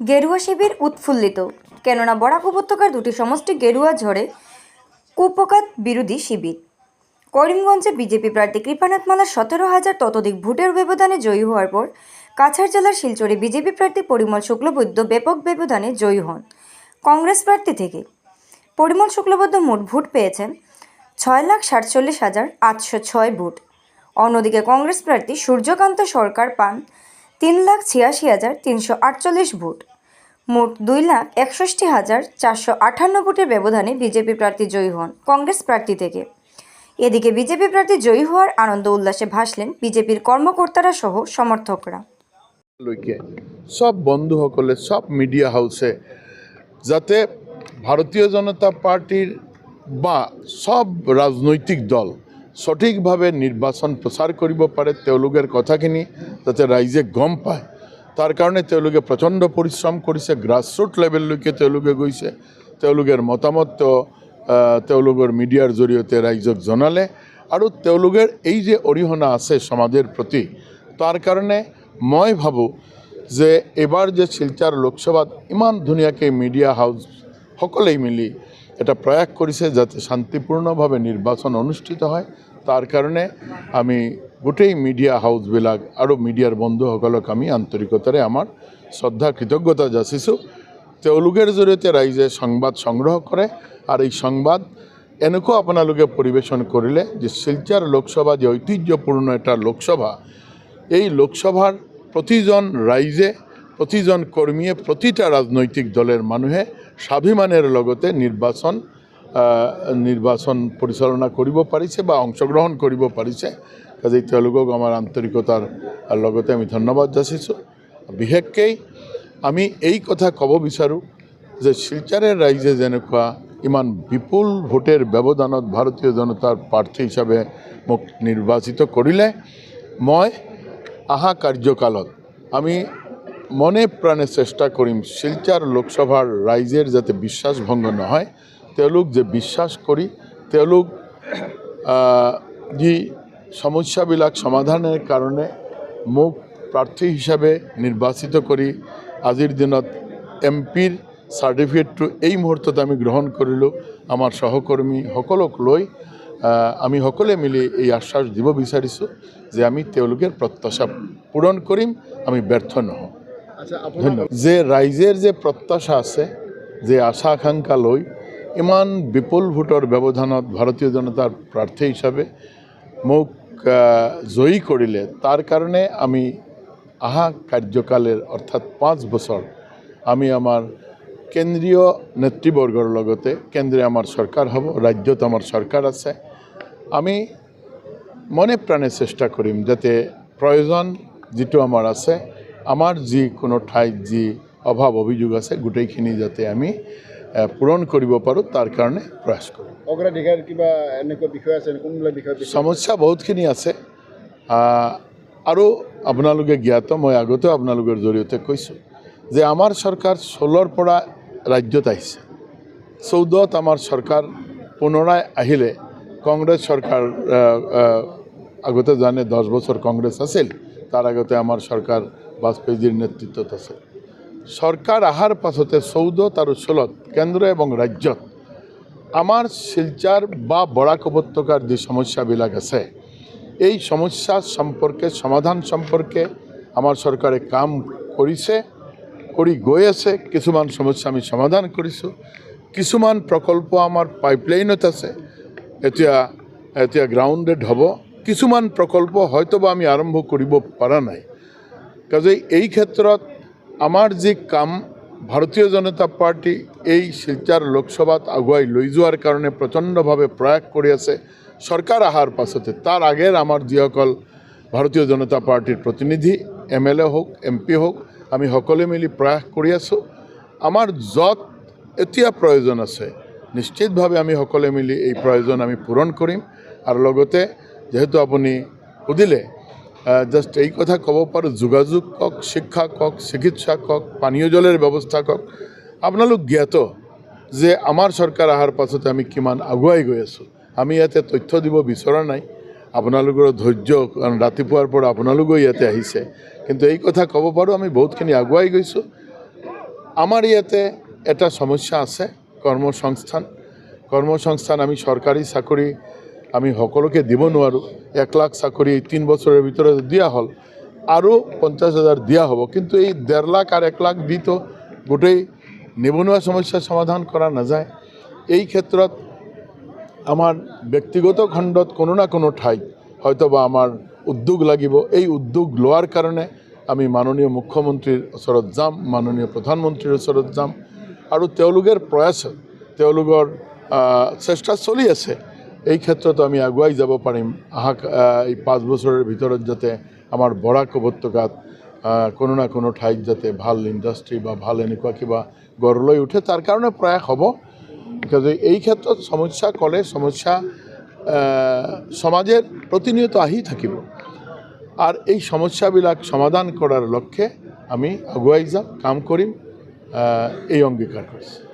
গেরুয়া শিবির উৎফুল্লিত। কেননা বরাক উপত্যকার দুটি সমষ্টি গেরুয়া ঝড়ে কুপকাত বিরোধী শিবির। করিমগঞ্জে বিজেপি প্রার্থী কৃপানাথ মালার সতেরো হাজার ততোধিক ভোটের ব্যবধানে জয়ী হওয়ার পর কাছাড় জেলার শিলচরে বিজেপি প্রার্থী পরিমল শুক্লবৈদ্য ব্যাপক ব্যবধানে জয়ী হন। কংগ্রেস প্রার্থী থেকে পরিমল শুক্লবৈদ্য মোট ভোট পেয়েছেন ছয় লাখ সাতচল্লিশ হাজার আটশো ছয় ভোট। অন্যদিকে কংগ্রেস প্রার্থী সূর্যকান্ত সরকার পান তিন লাখ ছিয়াশি হাজার তিনশো আটচল্লিশ ভোট। মোট দুই লাখ একষষ্টি হাজার চারশো আটান্ন ভোটের ব্যবধানে বিজেপি প্রার্থী জয়ী হন কংগ্রেস প্রার্থী থেকে। এদিকে বিজেপি প্রার্থী জয়ী হওয়ার আনন্দ উল্লাসে ভাসলেন বিজেপির কর্মকর্তারা সহ সমর্থকরা। চব বন্ধুসকলে, সব মিডিয়া হাউসে যাতে ভাৰতীয় জনতা পাৰ্টীৰ বা সব রাজনৈতিক দল সঠিকভাৱে নিৰ্বাচন প্ৰচাৰ কৰিব পাৰে, তেওঁলোকৰ কথাখিনি যাতে ৰাইজে গম পায়। তাৰ কাৰণে তেওঁলোকে প্ৰচণ্ড পৰিশ্ৰম কৰিছে গ্ৰাছৰুট লেভেললৈকে তেওঁলোকে গৈছে। তেওঁলোকৰ মতামত তেওঁলোকৰ মিডিয়াৰ জৰিয়তে ৰাইজক জনালে আৰু তেওঁলোকৰ এই যে অৰিহণা আছে সমাজৰ প্ৰতি, তাৰ কাৰণে মই ভাবোঁ যে এইবাৰ যে শিলচাৰ লোকসভাত ইমান ধুনীয়াকৈ মিডিয়া হাউচ সকলেই মিলি এটা প্ৰয়াস কৰিছে যাতে শান্তিপূৰ্ণভাৱে নিৰ্বাচন অনুষ্ঠিত হয়, তাৰ কাৰণে আমি গোটেই মিডিয়া হাউচবিলাক আৰু মিডিয়াৰ বন্ধুসকলক আমি আন্তৰিকতাৰে আমাৰ শ্ৰদ্ধা, কৃতজ্ঞতা যাচিছোঁ। তেওঁলোকৰ জৰিয়তে ৰাইজে সংবাদ সংগ্ৰহ কৰে আৰু এই সংবাদ এনেকুৱা আপোনালোকে পৰিৱেশন কৰিলে যে শিলচাৰ লোকসভা যে ঐতিহ্যপূৰ্ণ এটা লোকসভা, এই লোকসভাৰ প্ৰতিজন ৰাইজে, প্ৰতিজন কৰ্মীয়ে প্ৰতিটা ৰাজনৈতিক দলৰ মানুহে স্বাভিমানেৰ লগতে নিৰ্বাচন নিৰ্বাচন পৰিচালনা কৰিব পাৰিছে বা অংশগ্ৰহণ কৰিব পাৰিছে। কাজেই তেওঁলোকক আমাৰ আন্তৰিকতাৰ লগতে আমি ধন্যবাদ যাচিছোঁ। বিশেষকৈ আমি এই কথা ক'ব বিচাৰোঁ যে শিলচাৰৰ ৰাইজে যেনেকুৱা ইমান বিপুল ভোটেৰ ব্যৱধানত ভাৰতীয় জনতাৰ প্ৰাৰ্থী হিচাপে মোক নিৰ্বাচিত কৰিলে, মই আহা কাৰ্যকালত আমি মনে প্ৰাণে চেষ্টা কৰিম শিলচাৰ লোকসভাৰ ৰাইজৰ যাতে বিশ্বাস ভংগ নহয় তেওঁলোক যে বিশ্বাস কৰি তেওঁলোক যি সমস্যাবিলাক সমাধানৰ কাৰণে মোক প্ৰাৰ্থী হিচাপে নিৰ্বাচিত কৰি আজিৰ দিনত এম পিৰ চাৰ্টিফিকেটটো এই মুহূৰ্তত আমি গ্ৰহণ কৰিলোঁ। আমাৰ সহকৰ্মী সকলক লৈ আমি সকলোৱে মিলি এই আশ্বাস দিব বিচাৰিছোঁ যে আমি তেওঁলোকৰ প্ৰত্যাশা পূৰণ কৰিম আমি ব্যৰ্থ নহওঁ। আচ্ছা ধন্যবাদ। যে ৰাইজৰ যে প্ৰত্যাশা আছে যে আশা আকাংক্ষা লৈ ইমান বিপুল ভোটৰ ব্যৱধানত ভাৰতীয় জনতাৰ প্ৰাৰ্থী হিচাপে মোক জয়ী কৰিলে তাৰ কাৰণে আমি অহা কাৰ্যকালৰ অৰ্থাৎ পাঁচ বছৰ আমি আমাৰ কেন্দ্ৰীয় নেতৃবৰ্গৰ লগতে কেন্দ্ৰীয় আমাৰ চৰকাৰ হ'ব ৰাজ্যত আমাৰ চৰকাৰ আছে। আমি মনে প্ৰাণে চেষ্টা কৰিম যাতে প্ৰয়োজন যিটো আমাৰ আছে, আমাৰ যি কোনো ঠাইত যি অভাৱ অভিযোগ আছে, গোটেইখিনি যাতে আমি পূৰণ কৰিব পাৰোঁ তাৰ কাৰণে প্ৰয়াস কৰিম অগ্ৰাধিকাৰ কিবা এনেকুৱা বিষয় আছে কোনবিলাক বিষয়? সমস্যা বহুতখিনি আছে। আৰু আপোনালোকে জ্ঞাত মই আগতেও আপোনালোকৰ জৰিয়তে কৈছোঁ যে আমাৰ চৰকাৰ ষোল্লৰ পৰা ৰাজ্যত আহিছে। চৌদত আমাৰ চৰকাৰ পুনৰাই আহিলে কংগ্ৰেছ চৰকাৰ আগতে জানে দহ বছৰ কংগ্ৰেছ আছিল তাৰ আগতে আমাৰ চৰকাৰ বাজপেয়ীজীৰ নেতৃত্বত আছিল। চৰকাৰ অহাৰ পাছতে চৌদত আৰু ষোল্লত কেন্দ্ৰ এবং ৰাজ্যত আমাৰ শিলচাৰ বা বৰাক উপত্যকাৰ যি সমস্যাবিলাক আছে, এই সমস্যা সম্পৰ্কে সমাধান সম্পৰ্কে আমাৰ চৰকাৰে কাম কৰিছে, কৰি গৈ আছে। কিছুমান সমস্যা আমি সমাধান কৰিছোঁ। কিছুমান প্ৰকল্প আমাৰ পাইপলাইনত আছে। এতিয়া এতিয়া গ্ৰাউণ্ডেড হ'ব। কিছুমান প্ৰকল্প হয়তোবা আমি আৰম্ভ কৰিব পৰা নাই। কাজেই এই ক্ষেত্ৰত আমাৰ যি কাম ভাৰতীয় জনতা পাৰ্টি এই শিলচাৰ লোকসভাত আগুৱাই লৈ যোৱাৰ কাৰণে প্ৰচণ্ডভাৱে প্ৰয়াস কৰি আছে, চৰকাৰ অহাৰ পাছতে, তাৰ আগেৰ আমাৰ যিসকল ভাৰতীয় জনতা পাৰ্টীৰ প্ৰতিনিধি, এম এল এ হওক, এম পি হওক, আমি সকলোৱে মিলি প্ৰয়াস কৰি আছোঁ। আমাৰ য'ত এতিয়া প্ৰয়োজন আছে, নিশ্চিতভাৱে আমি সকলোৱে মিলি এই প্ৰয়োজন আমি পূৰণ কৰিম। আৰু লগতে, যিহেতু আপুনি সুধিলে জাষ্ট এই কথা ক'ব পাৰোঁ যোগাযোগ কওক শিক্ষা কওক চিকিৎসা কওক পানীয় জলের ব্যৱস্থা কওক আপোনালোক জ্ঞাত যে আমাৰ চৰকাৰ অহাৰ পাছতে আমি কিমান আগুৱাই গৈ আছোঁ। আমি ইয়াতে তথ্য দিব বিচৰা নাই। আপোনালোকৰ ধৈৰ্য, কাৰণ ৰাতিপুৱাৰ পৰা আপোনালোকো ইয়াতে আহিছে। কিন্তু এই কথা ক'ব পাৰোঁ, আমি বহুতখিনি আগুৱাই গৈছোঁ। আমার ইয়াতে এটা সমস্যা আছে, কৰ্মসংস্থান। কৰ্মসংস্থান আমি চৰকাৰী চাকৰি আমি সকলোকে দিব নোৱাৰোঁ এক লাখ চাকৰি তিন বছৰৰ ভিতৰত দিয়া হ'ল। আৰু পঞ্চাছ হাজাৰ দিয়া হ'ব। কিন্তু এই ডেৰ লাখ আৰু এক লাখ দি তো গোটেই নিবনুৱা সমস্যা সমাধান কৰা নাযায়। এই ক্ষেত্ৰত আমাৰ ব্যক্তিগত খণ্ডত কোনো না কোনো ঠাইত হয়তো বা আমাৰ উদ্যোগ লাগিব। এই উদ্যোগ লোৱাৰ কাৰণে আমি মাননীয় মুখ্যমন্ত্ৰীৰ ওচৰত যাম, মাননীয় প্ৰধানমন্ত্ৰীৰ ওচৰত যাম। আৰু তেওঁলোকৰ প্ৰয়াসত তেওঁলোকৰ চেষ্টা চলি আছে। এই ক্ষেত্ৰতো আমি আগুৱাই যাব পাৰিম। অহা এই পাঁচ বছৰৰ ভিতৰত যাতে আমাৰ বৰাক উপত্যকাত কোনো না কোনো ঠাইত যাতে ভালো ইণ্ডাষ্ট্ৰী বা ভালো এনেকুৱা কিবা গঢ় লৈ উঠে তাৰ কাৰণে প্ৰয়াস হ'ব। গতিকে এই ক্ষেত্ৰত সমস্যা ক'লে সমস্যা আহ, সমাজের প্রতিনিয়ত আহি থাকিব। আর এই সমস্যাবিলাক সমাধান করার লক্ষ্যে আমি আগুৱাই যাম কাম আহ, এই অংগীকাৰ কৰিছোঁ।